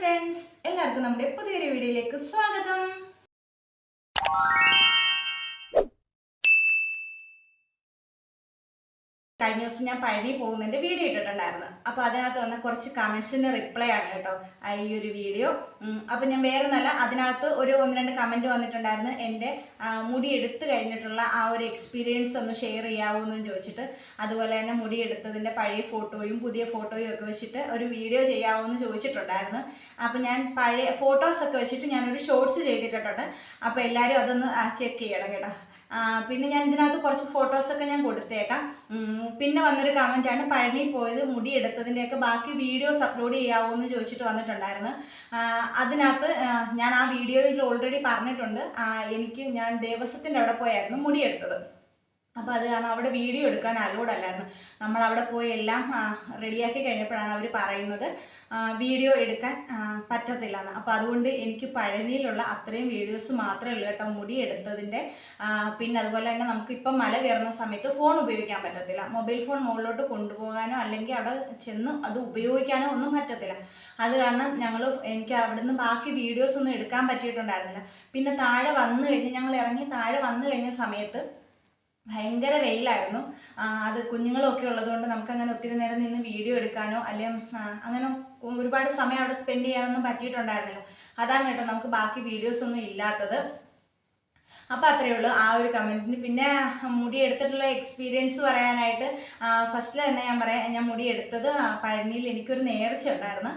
Friends എല്ലാവർക്കും നമ്മുടെ പുതിയൊരു വീഡിയോയിലേക്ക് സ്വാഗതം. കഴിഞ്ഞ ദിവസം ഞാൻ പഴനി പോകുന്നതിന്റെ വീഡിയോ ഇട്ടിട്ടുണ്ടായിരുന്നു. അപ്പോൾ അതിനകത്ത് വന്ന കുറച്ച് കമൻസിന്റെ റിപ്ലൈ ആണ് കേട്ടോ. ഈ ഒരു വീഡിയോ. അപ്പോൾ ഞാൻ വേറെ നല്ല അതിനകത്ത് ഒരു ഒന്ന് രണ്ട് കമന്റ് വന്നിട്ടുണ്ടായിരുന്നു. എന്റെ മുടി എടുത്തു കഴിഞ്ഞിട്ടുള്ള ആ ഒരു എക്സ്പീരിയൻസ് ഒന്ന് ഷെയർ ചെയ്യാവൂ എന്ന് ചോദിച്ചിട്ട്. അതുപോലെ തന്നെ മുടി എടുത്തതിന്റെ പഴയ ഫോട്ടോയും പുതിയ ഫോട്ടോയും ഒക്കെ വെച്ചിട്ട് ഒരു വീഡിയോ ചെയ്യാവൂ എന്ന് ചോദിച്ചിട്ടുണ്ടായിരുന്നു. അപ്പോൾ ഞാൻ പഴയ ഫോട്ടോസ് ഒക്കെ വെച്ചിട്ട് ഞാനൊരു ഷോർട്സ് ചെയ്തിട്ടുണ്ട് അപ്പോൾ എല്ലാവരും അതൊന്ന് ചെക്ക് ചെയ്യണം കേട്ടോ. പിന്നെ ഞാൻ ഇതിനകത്ത് കുറച്ച് ഫോട്ടോസൊക്കെ ഞാൻ കൊടുത്തേക്കാം. പിന്നെ വന്നൊരു കമന്റാണ് പഴനി പോയത് മുടി എടുത്തതിന്റെയൊക്കെ ബാക്കി വീഡിയോസ് അപ്ലോഡ് ചെയ്യാവോ എന്ന് ചോദിച്ചിട്ട് വന്നിട്ടുണ്ടായിരുന്നു. അതിനകത്ത് ഞാൻ ആ വീഡിയോയിൽ ഓൾറെഡി പറഞ്ഞിട്ടുണ്ട്. എനിക്ക് ഞാൻ ദേവസ്വത്തിന്റെ അവിടെ പോയായിരുന്നു മുടി എടുത്തത് അപ്പോൾ അത് കാരണം അവിടെ വീഡിയോ എടുക്കാൻ അലോഡ് അല്ലായിരുന്നു. നമ്മൾ അവിടെ പോയി എല്ലാം റെഡിയാക്കി കഴിഞ്ഞപ്പോഴാണ് അവർ പറയുന്നത് വീഡിയോ എടുക്കാൻ പറ്റത്തില്ല എന്ന് അപ്പോൾ അതുകൊണ്ട് എനിക്ക് പഴനിയിലുള്ള അത്രയും വീഡിയോസ് മാത്രമേ ഉള്ളൂ കേട്ടോ മുടി എടുത്തതിന്റെ. പിന്നെ അതുപോലെ തന്നെ നമുക്ക് ഇപ്പം മല കയറുന്ന സമയത്ത് ഫോൺ ഉപയോഗിക്കാൻ പറ്റത്തില്ല. മൊബൈൽ ഫോൺ മുകളിലോട്ട് കൊണ്ടുപോകാനോ അല്ലെങ്കിൽ അവിടെ ചെന്ന് അത് ഉപയോഗിക്കാനോ ഒന്നും പറ്റത്തില്ല. അത് കാരണം ഞങ്ങൾ എനിക്ക് അവിടുന്ന് ബാക്കി വീഡിയോസ് ഒന്നും എടുക്കാൻ പറ്റിയിട്ടുണ്ടായിരുന്നില്ല. പിന്നെ താഴെ വന്നു കഴിഞ്ഞ് ഞങ്ങൾ ഇറങ്ങി താഴെ വന്നു കഴിഞ്ഞ സമയത്ത് ഭയങ്കര വെയിലായിരുന്നു. അത് കുഞ്ഞുങ്ങളൊക്കെ ഉള്ളതുകൊണ്ട് നമുക്ക് അങ്ങനെ ഒത്തിരി നേരം നിന്ന് വീഡിയോ എടുക്കാനോ അല്ലെങ്കിൽ അങ്ങനെ ഒരുപാട് സമയം അവിടെ സ്പെൻഡ് ചെയ്യാനൊന്നും പറ്റിയിട്ടുണ്ടായിരുന്നില്ല. അതാണ് കേട്ടോ നമുക്ക് ബാക്കി വീഡിയോസ് ഒന്നും ഇല്ലാത്തത്. അപ്പോൾ അത്രയേ ഉള്ളൂ ആ ഒരു കമന്റിന് പിന്നെ മുടി എടുത്തിട്ടുള്ള എക്സ്പീരിയൻസ് പറയാനായിട്ട് ഫസ്റ്റിൽ തന്നെ ഞാൻ പറയാം ഞാൻ മുടി എടുത്തത് പഴനിയിൽ എനിക്കൊരു നേർച്ച ഉണ്ടായിരുന്നു.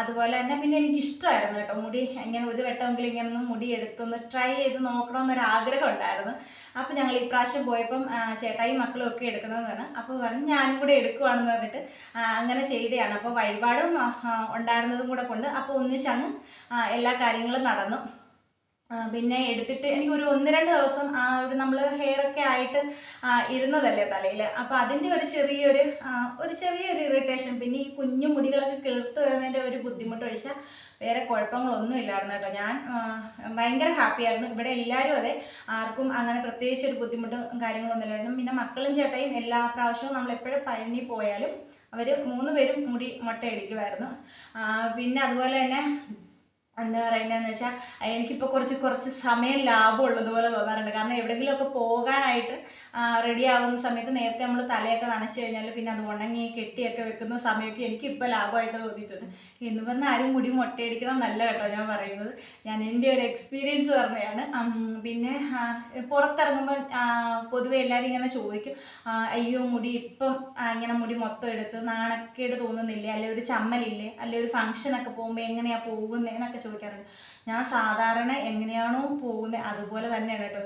അതുപോലെ തന്നെ പിന്നെ എനിക്ക് ഇഷ്ടമായിരുന്നു കേട്ടോ മുടി. ഇങ്ങനെ ഒരു വട്ടമെങ്കിലും ഇങ്ങനെ മുടി എടുത്തൊന്ന് ട്രൈ ചെയ്ത് നോക്കണമെന്നൊരു ആഗ്രഹം ഉണ്ടായിരുന്നു. അപ്പോൾ ഞങ്ങൾ ഈ പ്രാവശ്യം പോയപ്പം ചേട്ടായി മക്കളും ഒക്കെ എടുക്കുന്നതാണ് അപ്പോൾ പറഞ്ഞു ഞാനും കൂടെ എടുക്കുവാണെന്ന് പറഞ്ഞിട്ട് അങ്ങനെ ചെയ്തതാണ്. അപ്പോൾ വഴിപാടും ഉണ്ടായിരുന്നതും കൂടെ കൊണ്ട് അപ്പോൾ ഒന്നിച്ചങ്ങ് എല്ലാ കാര്യങ്ങളും നടന്നു. പിന്നെ എടുത്തിട്ട് എനിക്ക് ഒരു ഒന്ന് രണ്ട് ദിവസം ആ ഒരു നമ്മൾ ഹെയർ ഒക്കെ ആയിട്ട് ഇരുന്നതല്ലേ തലയിൽ അപ്പോൾ അതിന്റെ ഒരു ചെറിയൊരു ഒരു ചെറിയൊരു ഇറിറ്റേഷൻ പിന്നെ ഈ കുഞ്ഞു മുടികളൊക്കെ കിളിർത്ത് വരുന്നതിന്റെ ഒരു ബുദ്ധിമുട്ട് ഒഴിച്ചാൽ വേറെ കുഴപ്പങ്ങളൊന്നും ഇല്ലായിരുന്നു കേട്ടോ. ഞാൻ ഭയങ്കര ഹാപ്പി ആയിരുന്നു. ഇവിടെ എല്ലാവരും അതെ ആർക്കും അങ്ങനെ പ്രത്യേകിച്ച് ഒരു ബുദ്ധിമുട്ടും കാര്യങ്ങളൊന്നും ഇല്ലായിരുന്നു. പിന്നെ മക്കളും ചേട്ടയും എല്ലാ പ്രാവശ്യവും നമ്മൾ എപ്പോഴും പോയാലും അവർ മൂന്ന് പേരും മുടി മുട്ടയടിക്കുമായിരുന്നു പിന്നെ അതുപോലെ തന്നെ എന്താ പറയുന്നതെന്ന് വെച്ചാൽ എനിക്കിപ്പോൾ കുറച്ച് കുറച്ച് സമയം ലാഭം ഉള്ളതുപോലെ തോന്നാറുണ്ട്. കാരണം എവിടെയെങ്കിലുമൊക്കെ പോകാനായിട്ട് റെഡി ആവുന്ന സമയത്ത് നേരത്തെ നമ്മൾ തലയൊക്കെ നനച്ച് കഴിഞ്ഞാൽ പിന്നെ അത് ഉണങ്ങി കെട്ടിയൊക്കെ വെക്കുന്ന സമയമൊക്കെ എനിക്കിപ്പോൾ ലാഭമായിട്ട് തോന്നിയിട്ടുണ്ട്. എന്ന് പറഞ്ഞാൽ ആരും മുടി മുട്ടയടിക്കണം നല്ല കേട്ടോ ഞാൻ പറയുന്നത്. ഞാൻ എന്റെ ഒരു എക്സ്പീരിയൻസ് പറഞ്ഞതാണ്. പിന്നെ പുറത്തിറങ്ങുമ്പോൾ പൊതുവെ എല്ലാവരും ഇങ്ങനെ ചോദിക്കും അയ്യോ മുടി ഇപ്പം ഇങ്ങനെ മുടി മൊത്തം എടുത്ത് നാണക്കേട് തോന്നുന്നില്ലേ? അല്ലെ ഒരു ചമ്മലില്ലേ? അല്ലെ ഒരു ഫംഗ്ഷനൊക്കെ പോകുമ്പോൾ എങ്ങനെയാണ് പോകുന്നത് എന്നൊക്കെ ചോദിക്കാറുണ്ട്. ഞാൻ സാധാരണ എങ്ങനെയാണോ പോകുന്നത് അതുപോലെ തന്നെയാണ് കേട്ടോ.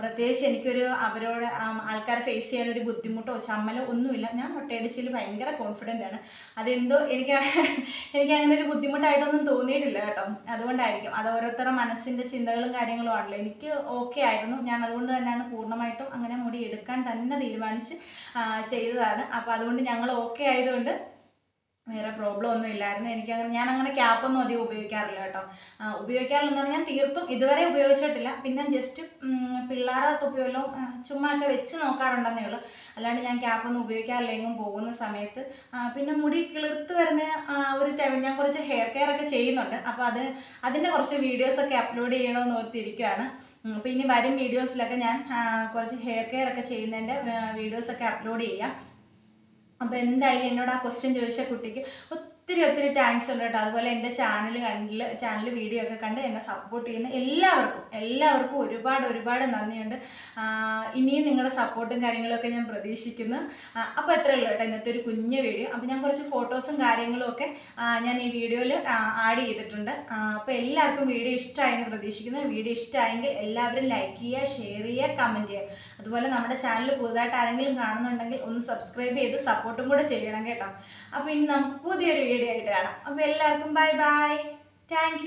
പ്രത്യേകിച്ച് എനിക്കൊരു അവരോട് ആൾക്കാരെ ഫേസ് ചെയ്യാൻ ഒരു ബുദ്ധിമുട്ടോ ചമ്മലോ ഒന്നുമില്ല. ഞാൻ മുട്ടയടിച്ചതിൽ ഭയങ്കര കോൺഫിഡന്റ് ആണ്. അതെന്തോ എനിക്ക് എനിക്ക് അങ്ങനെ ഒരു ബുദ്ധിമുട്ടായിട്ടൊന്നും തോന്നിയിട്ടില്ല കേട്ടോ. അതുകൊണ്ടായിരിക്കും. അത് ഓരോരുത്തരുടെ മനസ്സിന്റെ ചിന്തകളും കാര്യങ്ങളും ആണല്ലോ. എനിക്ക് ഓക്കെ ആയിരുന്നു. ഞാൻ അതുകൊണ്ട് തന്നെയാണ് പൂർണമായിട്ടും അങ്ങനെ മുടി എടുക്കാൻ തന്നെ തീരുമാനിച്ച് ചെയ്തതാണ്. അപ്പോൾ അതുകൊണ്ട് ഞങ്ങൾ ഓക്കെ ആയതുകൊണ്ട് വേറെ പ്രോബ്ലം ഒന്നും ഇല്ലായിരുന്നു. എനിക്ക് അങ്ങനെ ഞാൻ അങ്ങനെ ക്യാപ്പൊന്നും അധികം ഉപയോഗിക്കാറില്ല കേട്ടോ. ഉപയോഗിക്കാറില്ല ഉപയോഗിക്കാറില്ലെന്ന് പറഞ്ഞാൽ തീർത്തും ഇതുവരെ ഉപയോഗിച്ചിട്ടില്ല. പിന്നെ ജസ്റ്റ് പിള്ളേരെ തുപ്പിയല്ലോ ചുമ്മാ ഒക്കെ വെച്ച് നോക്കാറുണ്ടെന്നേ ഉള്ളൂ. അല്ലാണ്ട് ഞാൻ ക്യാപ്പൊന്നും ഉപയോഗിക്കാറില്ല എങ്ങും പോകുന്ന സമയത്ത് പിന്നെ മുടി കിളിർത്ത് വരുന്ന ഒരു ടൈം ഞാൻ കുറച്ച് ഹെയർ കെയർ ഒക്കെ ചെയ്യുന്നുണ്ട്. അപ്പോൾ അത് അതിന്റെ കുറച്ച് വീഡിയോസൊക്കെ അപ്ലോഡ് ചെയ്യണമെന്ന് ഓർത്തിരിക്കുകയാണ് അപ്പോൾ ഇനി വരും വീഡിയോസിലൊക്കെ ഞാൻ കുറച്ച് ഹെയർ കെയർ ഒക്കെ ചെയ്യുന്നതിന്റെ വീഡിയോസൊക്കെ അപ്ലോഡ് ചെയ്യാം. അപ്പോൾ എന്തായാലും എന്നോട് ആ ക്വസ്റ്റ്യൻ ചോദിച്ച കുട്ടിക്ക് ഒത്തിരി ഒത്തിരി താങ്ക്സ് ഉണ്ട് കേട്ടോ. അതുപോലെ എന്റെ ചാനൽ കണ്ടിൽ ചാനൽ വീഡിയോ ഒക്കെ കണ്ട് എന്നെ സപ്പോർട്ട് ചെയ്യുന്ന എല്ലാവർക്കും എല്ലാവർക്കും ഒരുപാട് ഒരുപാട് നന്ദിയുണ്ട്. ഇനിയും നിങ്ങളുടെ സപ്പോർട്ടും കാര്യങ്ങളൊക്കെ ഞാൻ പ്രതീക്ഷിക്കുന്നു. അപ്പോൾ എത്ര ഉള്ളൂ കേട്ടോ ഇന്നത്തെ ഒരു കുഞ്ഞ് വീഡിയോ അപ്പോൾ ഞാൻ കുറച്ച് ഫോട്ടോസും കാര്യങ്ങളും ഒക്കെ ഞാൻ ഈ വീഡിയോയിൽ ആഡ് ചെയ്തിട്ടുണ്ട്. അപ്പോൾ എല്ലാവർക്കും വീഡിയോ ഇഷ്ടമായെന്ന് പ്രതീക്ഷിക്കുന്നു. വീഡിയോ ഇഷ്ടമായെങ്കിൽ എല്ലാവരും ലൈക്ക് ചെയ്യുക ഷെയർ ചെയ്യുക കമന്റ് ചെയ്യുക. അതുപോലെ നമ്മുടെ ചാനൽ പുതുതായിട്ട് ആരെങ്കിലും കാണുന്നുണ്ടെങ്കിൽ ഒന്ന് സബ്സ്ക്രൈബ് ചെയ്ത് സപ്പോർട്ടും കൂടെ ചെയ്യണം കേട്ടോ. അപ്പോൾ ഇനി നമുക്ക് പുതിയൊരു വീഡിയോ ആയിട്ട് കാണാം. അപ്പോൾ എല്ലാവർക്കും ബൈ ബൈ താങ്ക്